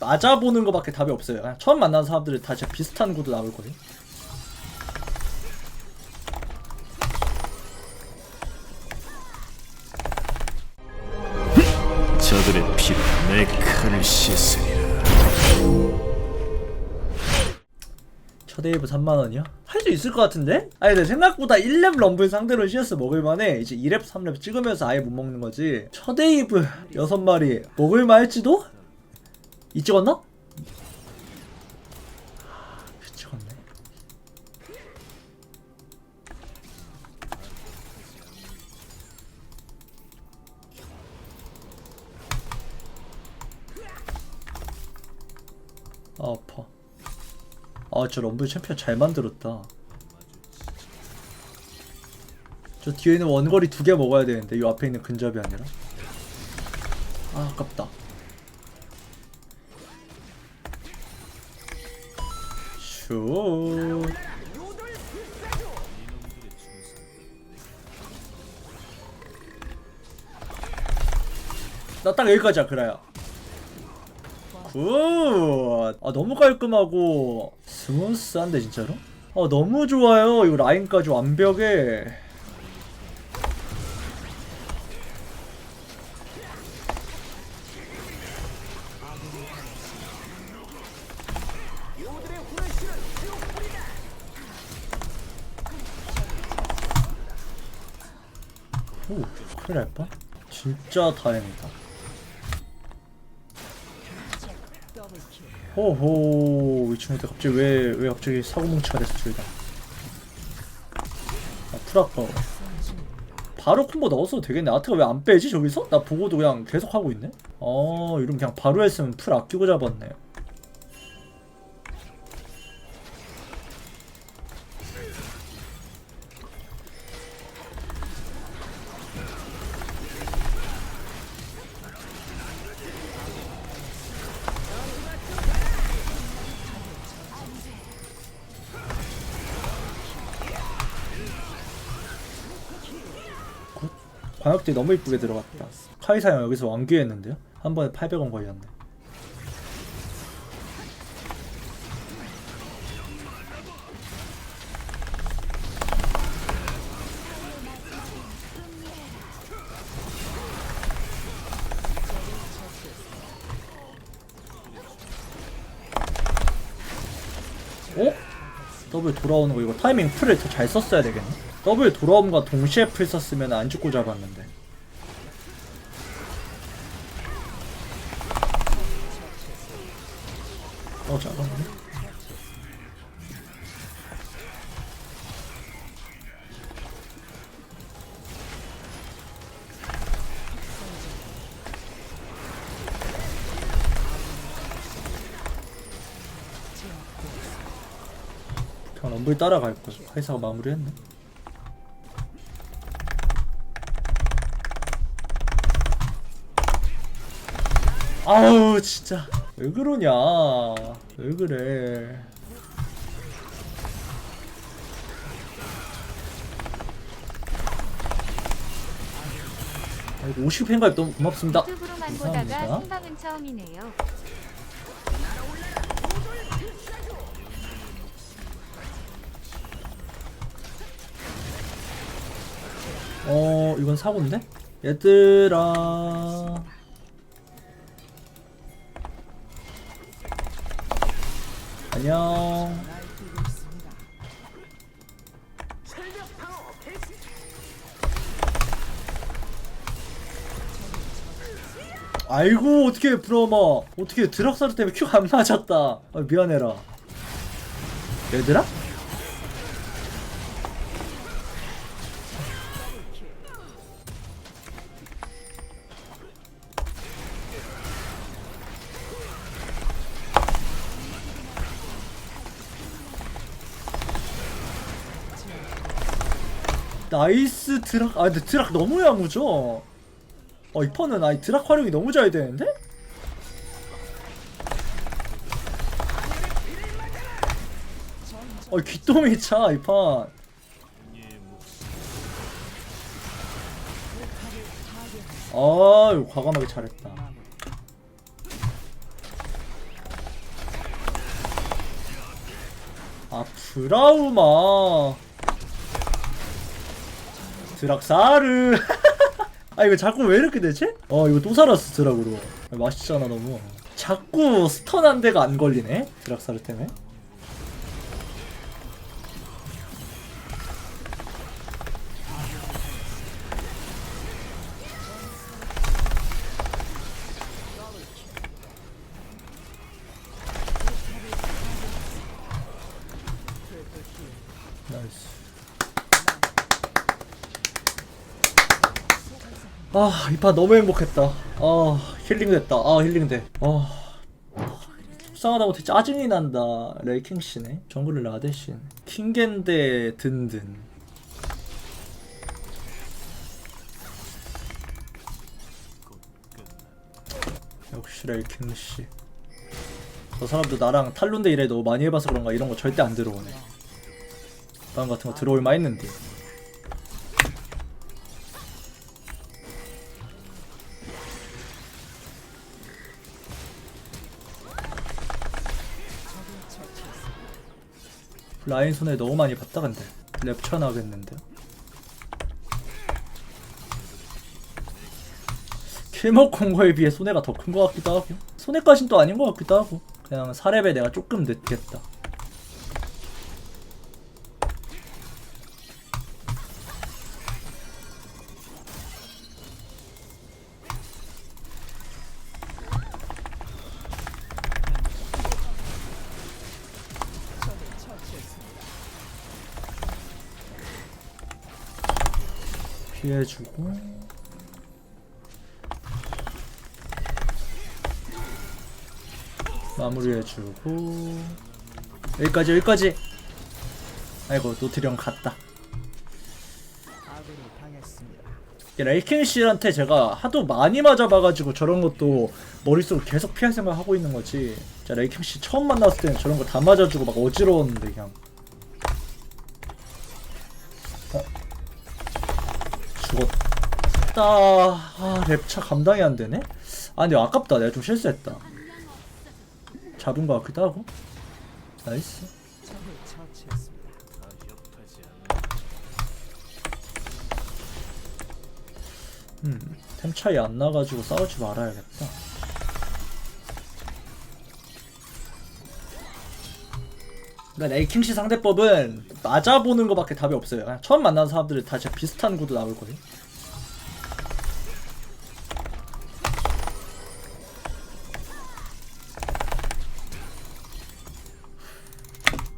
맞아보는 거밖에 답이 없어요. 그냥 처음 만나는 사람들이 다 진짜 비슷한 구도 나올 거예요. 저들의 피로 내 칼을 씻으리라. 초대이브 3만원이요? 할 수 있을 것 같은데? 아니 근데 생각보다 1렙 럼블 상대로 CS 먹을만해 이제 2렙 3렙 찍으면서 아예 못 먹는 거지 초대이브 6마리 먹을만 할지도? 이 찍었나? 그 찍었네 아 아파 아, 저 럼블 챔피언 잘 만들었다. 저 뒤에 있는 원거리 두 개 먹어야 되는데, 이 앞에 있는 근접이 아니라. 아, 아깝다. 슛. 나딱 여기까지야, 그라야. 굿! 아, 너무 깔끔하고 스무스한데 진짜로? 아, 너무 좋아요. 이거 라인까지 완벽해. 오, 큰일 날 뻔? 진짜 다행이다. 호호 이 친구들 갑자기 왜 왜 갑자기 사고뭉치가 됐어 둘 다 아 풀아까 바로 콤보 넣었어도 되겠네 아트가 왜 안 빼지 저기서? 나 보고도 그냥 계속 하고 있네 어 이러면 그냥 바로 했으면 풀 아끼고 잡았네 광역대 너무 이쁘게 들어갔다 카이사 형 여기서 완규했는데요? 한 번에 800원 걸렸네 더블 돌아오는 거 이거 타이밍 풀을 더 잘 썼어야 되겠네. 더블 돌아옴과 동시에 풀 썼으면 안 죽고 잡았는데. 어 잡았네. 그냥 럼블 따라갈 거. 카이사가 마무리했네. 아우 진짜 왜 그러냐? 왜 그래? 아이고 50 팬가입 너무 고맙습니다. 유튜브로만 보다가 감사합니다. 생방은 처음이네요. 어 이건 사고인데? 얘들아. 안녕. 아이고 어떻게 브로마 어떻게 드락사르 때문에 큐안 맞았다. 아, 미안해라. 얘들아? 나이스 드락 아 근데 드락 너무 야무져. 어 이퍼는 아이 드락 활용이 너무 잘 되는데? 어 귀똥이 차 이판. 아유 과감하게 잘했다. 아 브라우마. 드락사르. 아 이거 자꾸 왜 이렇게 되지? 어 이거 또 살았어 드락으로. 아, 맛있잖아 너무. 자꾸 스턴 한 대가 안 걸리네 드락사르 때문에 아, 이 판 너무 행복했다. 아, 힐링 됐다. 아, 힐링 돼. 아, 속상하다 못해 짜증이 난다. 레이킹 씨네. 정글 라데신. 킹겐데 든든. 역시 레이킹 씨. 저 사람도 나랑 탈룬데 일에 너무 많이 해봐서 그런가 이런 거 절대 안 들어오네. 다음 같은 거 들어올 만 했는데. 라인 손에 너무 많이 봤다 근데. 랩차 나겠는데? 킬먹 공거에 비해 손해가 더 큰 것 같기도 하고. 손해까진 또 아닌 것 같기도 하고. 그냥 사렙에 내가 조금 늦겠다 피해주고. 마무리해주고. 여기까지 여기까지. 아이고 노트령 갔다. 이게 레이킹 씨한테 제가 하도 많이 맞아봐가지고 저런 것도 머릿속으로 계속 피할 생각 하고 있는 거지. 자 레이킹 씨 처음 만났을 때는 저런 거 다 맞아주고 막 어지러웠는데 그냥 죽었다. 아, 랩차 감당이 안 되네? 아, 근데 아깝다. 내가 좀 실수했다. 잡은 거 같기도 하고. 나이스. 음, 템 차이 안 나가지고 싸우지 말아야겠다. 그러니까 레이킹시 상대법은 맞아보는 거밖에 답이 없어요. 그냥 처음 만나는 사람들은 다 진짜 비슷한 구도 나올 거예요.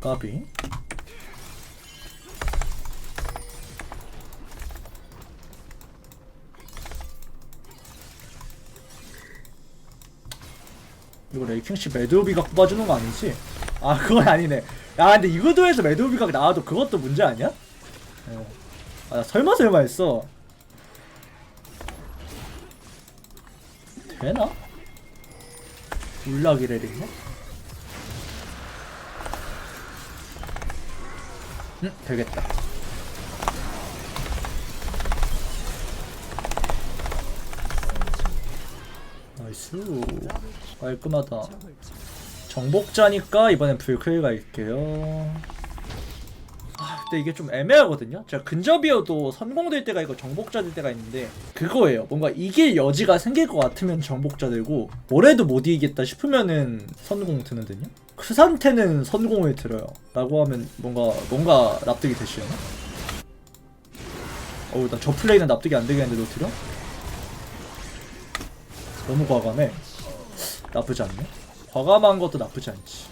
까비. 이거 레이킹씨 매드오비가 뽑아주는 거 아니지? 아 그건 아니네 야 근데 이 구도에서 매드오비가 나와도 그것도 문제 아니야? 어. 아, 나 설마 설마 했어 되나? 울라기레리네? 응 되겠다 나이스 깔끔하다 정복자니까 이번엔 불크일 갈게요. 아, 근데 이게 좀 애매하거든요. 제가 근접이어도 선공될 때가 있고 정복자 될 때가 있는데 그거예요. 뭔가 이길 여지가 생길 것 같으면 정복자 되고 뭐래도 못 이기겠다 싶으면은 선공 드는든요. 그 상태는 선공을 들어요. 라고 하면 뭔가 뭔가 납득이 되시려나? 어우 나저 플레이는 납득이 안 되겠는데 노트려? 너무 과감해. 나쁘지 않네. 과감한 것도 나쁘지 않지.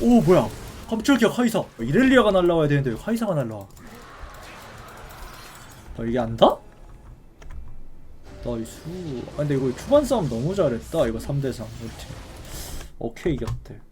오 뭐야. 깜짝이야 카이사. 이렐리아가 날라와야 되는데 왜 카이사가 날라와? 아 이게 안다? 나이스. 아 근데 이거 초반 싸움 너무 잘했다. 이거 3대3 우리 팀 오케이 이겼대